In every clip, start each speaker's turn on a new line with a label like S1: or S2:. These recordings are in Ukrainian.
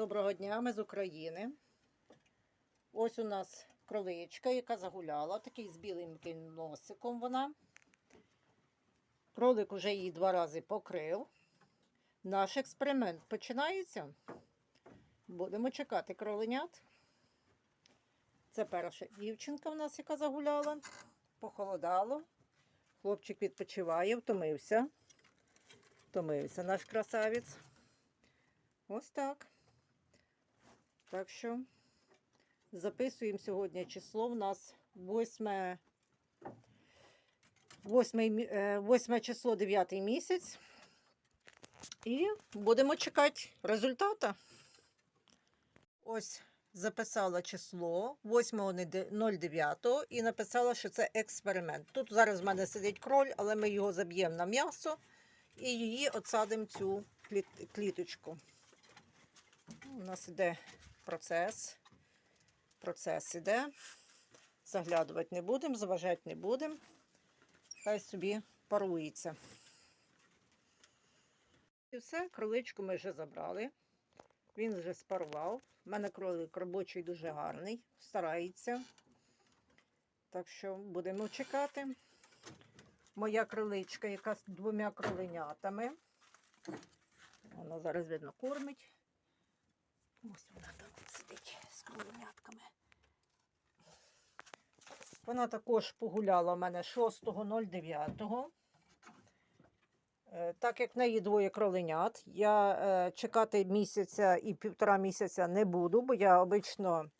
S1: Доброго дня, ми з України. Ось у нас кроличка, яка загуляла, такий з біленьким носиком вона. Кролик уже її два рази покрив. Наш експеримент починається. Будемо чекати кроленят. Це перша дівчинка в нас, яка загуляла. Похолодало. Хлопчик відпочиває, втомився. Втомився наш красавець. Ось так. Так що записуємо сьогодні число. У нас 8, 8, 8 число 9 місяць. І будемо чекати результата. Ось записала число 8.09 і написала, що це експеримент. Тут зараз в мене сидить кроль, але ми його заб'ємо на м'ясо і її отсадимо цю кліточку. У нас іде процес. Процес іде. Заглядувати не будемо, заважати не будемо. Хай собі парується. І все, кроличку ми вже забрали. Він вже спарував. У мене кролик робочий дуже гарний, старається. Так що будемо чекати. Моя кроличка, яка з двома кроленятами. Вона зараз видно кормить. Ось вона там сидить з кроленятками. Вона також погуляла в мене 6.09. Е, Так як в неї двоє кроленят, я е, чекати місяця і півтора місяця не буду, бо я обично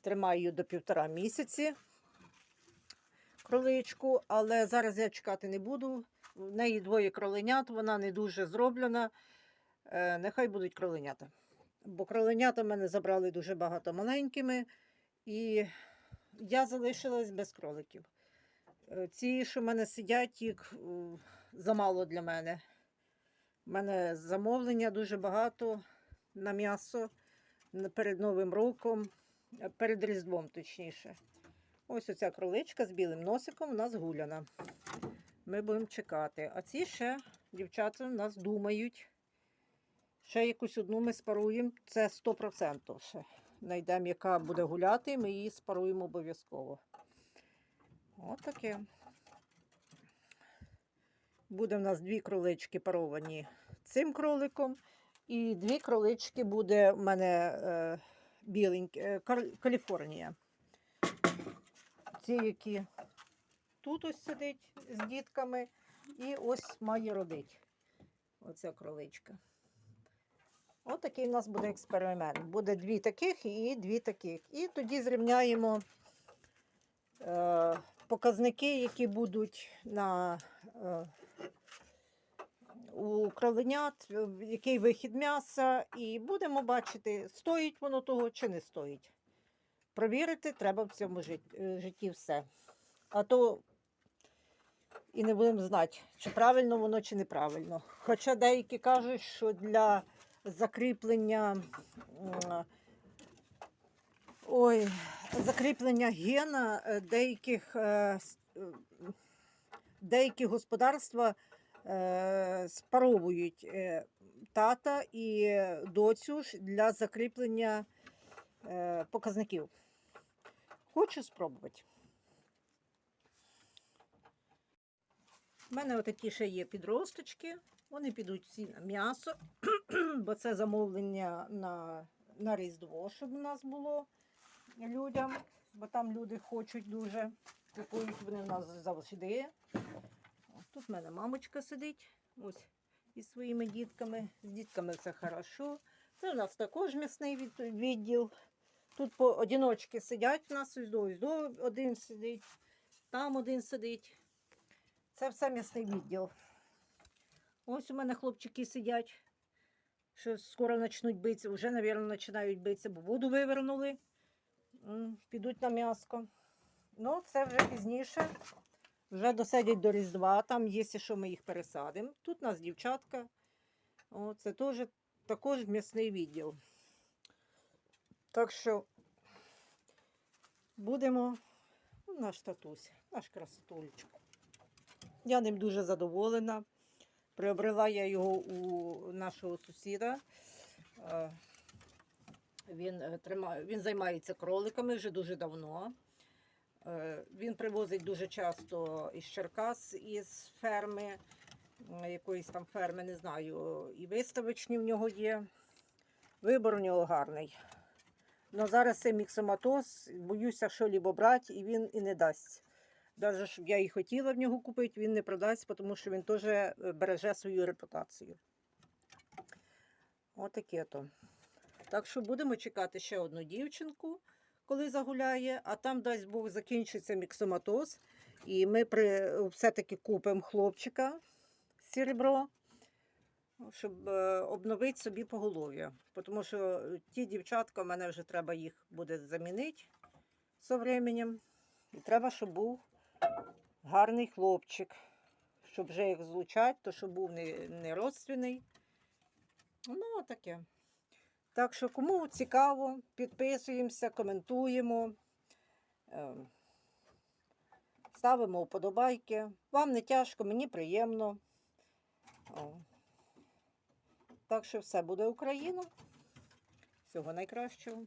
S1: тримаю до півтора місяці кроличку, але зараз я чекати не буду. В неї двоє кроленят, вона не дуже зроблена. Е, Нехай будуть кроленята. Бо кроленята мене забрали дуже багато маленькими, і я залишилась без кроликів. Е, Ці, що в мене сидять, їх е, замало для мене. У мене замовлення дуже багато на м'ясо перед Новим роком, е, перед Різдвом, точніше. Ось оця кроличка з білим носиком у нас гуляна. Ми будемо чекати. А ці ще дівчата в нас думають. Ще якусь одну ми спаруємо. Це 100% ще. Знайдемо, яка буде гуляти, ми її спаруємо обов'язково. От таке. Буде в нас дві кролички паровані цим кроликом. І дві кролички буде в мене е, біленькі, е, Каліфорнія. Ці, які тут ось сидить з дітками, і ось має родити. Оця кроличка. От такий у нас буде експеримент. Буде дві таких і дві таких. І тоді зрівняємо е, показники, які будуть на, е, у кроленят, е, який вихід м'яса, і будемо бачити, стоїть воно того чи не стоїть. Провірити треба в цьому е, житті все. А то і не будемо знати, чи правильно воно, чи неправильно. Хоча деякі кажуть, що для закріплення ой, закріплення гена е, деяких, е, е, деякі господарства спаровують тата і доцю для закріплення показників. Хочу спробувати. У мене отакі ще є підросточки. Вони підуть всі на м'ясо, бо це замовлення на, на Різдво, щоб у нас було людям, бо там люди хочуть дуже. Купують вони в нас завжди. Тут в мене мамочка сидить. Ось із своїми дітками. З дітками все хорошо. Це у нас також м'ясний відділ. Тут по одіночки сидять у нас ось до, ось до один сидить, там один сидить. Це все м'ясний відділ. Ось у мене хлопчики сидять, що скоро почнуть битися. Вже, мабуть, починають битися, бо воду вивернули. Підуть на м'яско. Ну, це вже пізніше. Вже досидять до Різдва, там є, що ми їх пересадимо. Тут у нас дівчатка. О, це теж також м'ясний відділ. Так що будемо ну, наш татусь, наш красотулечка. Я ним дуже задоволена. Приобрела я його у нашого сусіда. Е, Він, е, тримає, він займається кроликами вже дуже давно. Е, Він привозить дуже часто із Черкас, із ферми, якоїсь там ферми, не знаю, і виставочні в нього є. Вибор у нього гарний. Ну зараз це міксоматоз, боюся, що лібо брати, і він і не дасть. Навіть щоб я і хотіла в нього купити, він не продасть, тому що він теж е, береже свою репутацію. Отаке то. Так що будемо чекати ще одну дівчинку, коли загуляє, а там, дасть Бог, закінчиться міксоматоз, і ми при, все-таки купимо хлопчика серебро, щоб е, обновити собі поголов'я. Тому що ті дівчатка, мене вже треба їх буде замінити з временем. І треба, щоб був гарний хлопчик. Щоб вже їх злучати, то щоб був не, не родственний. Ну, таке. Так що, кому цікаво, підписуємося, коментуємо, е, ставимо вподобайки. Вам не тяжко, мені приємно. Так що все буде Україна. Всього найкращого.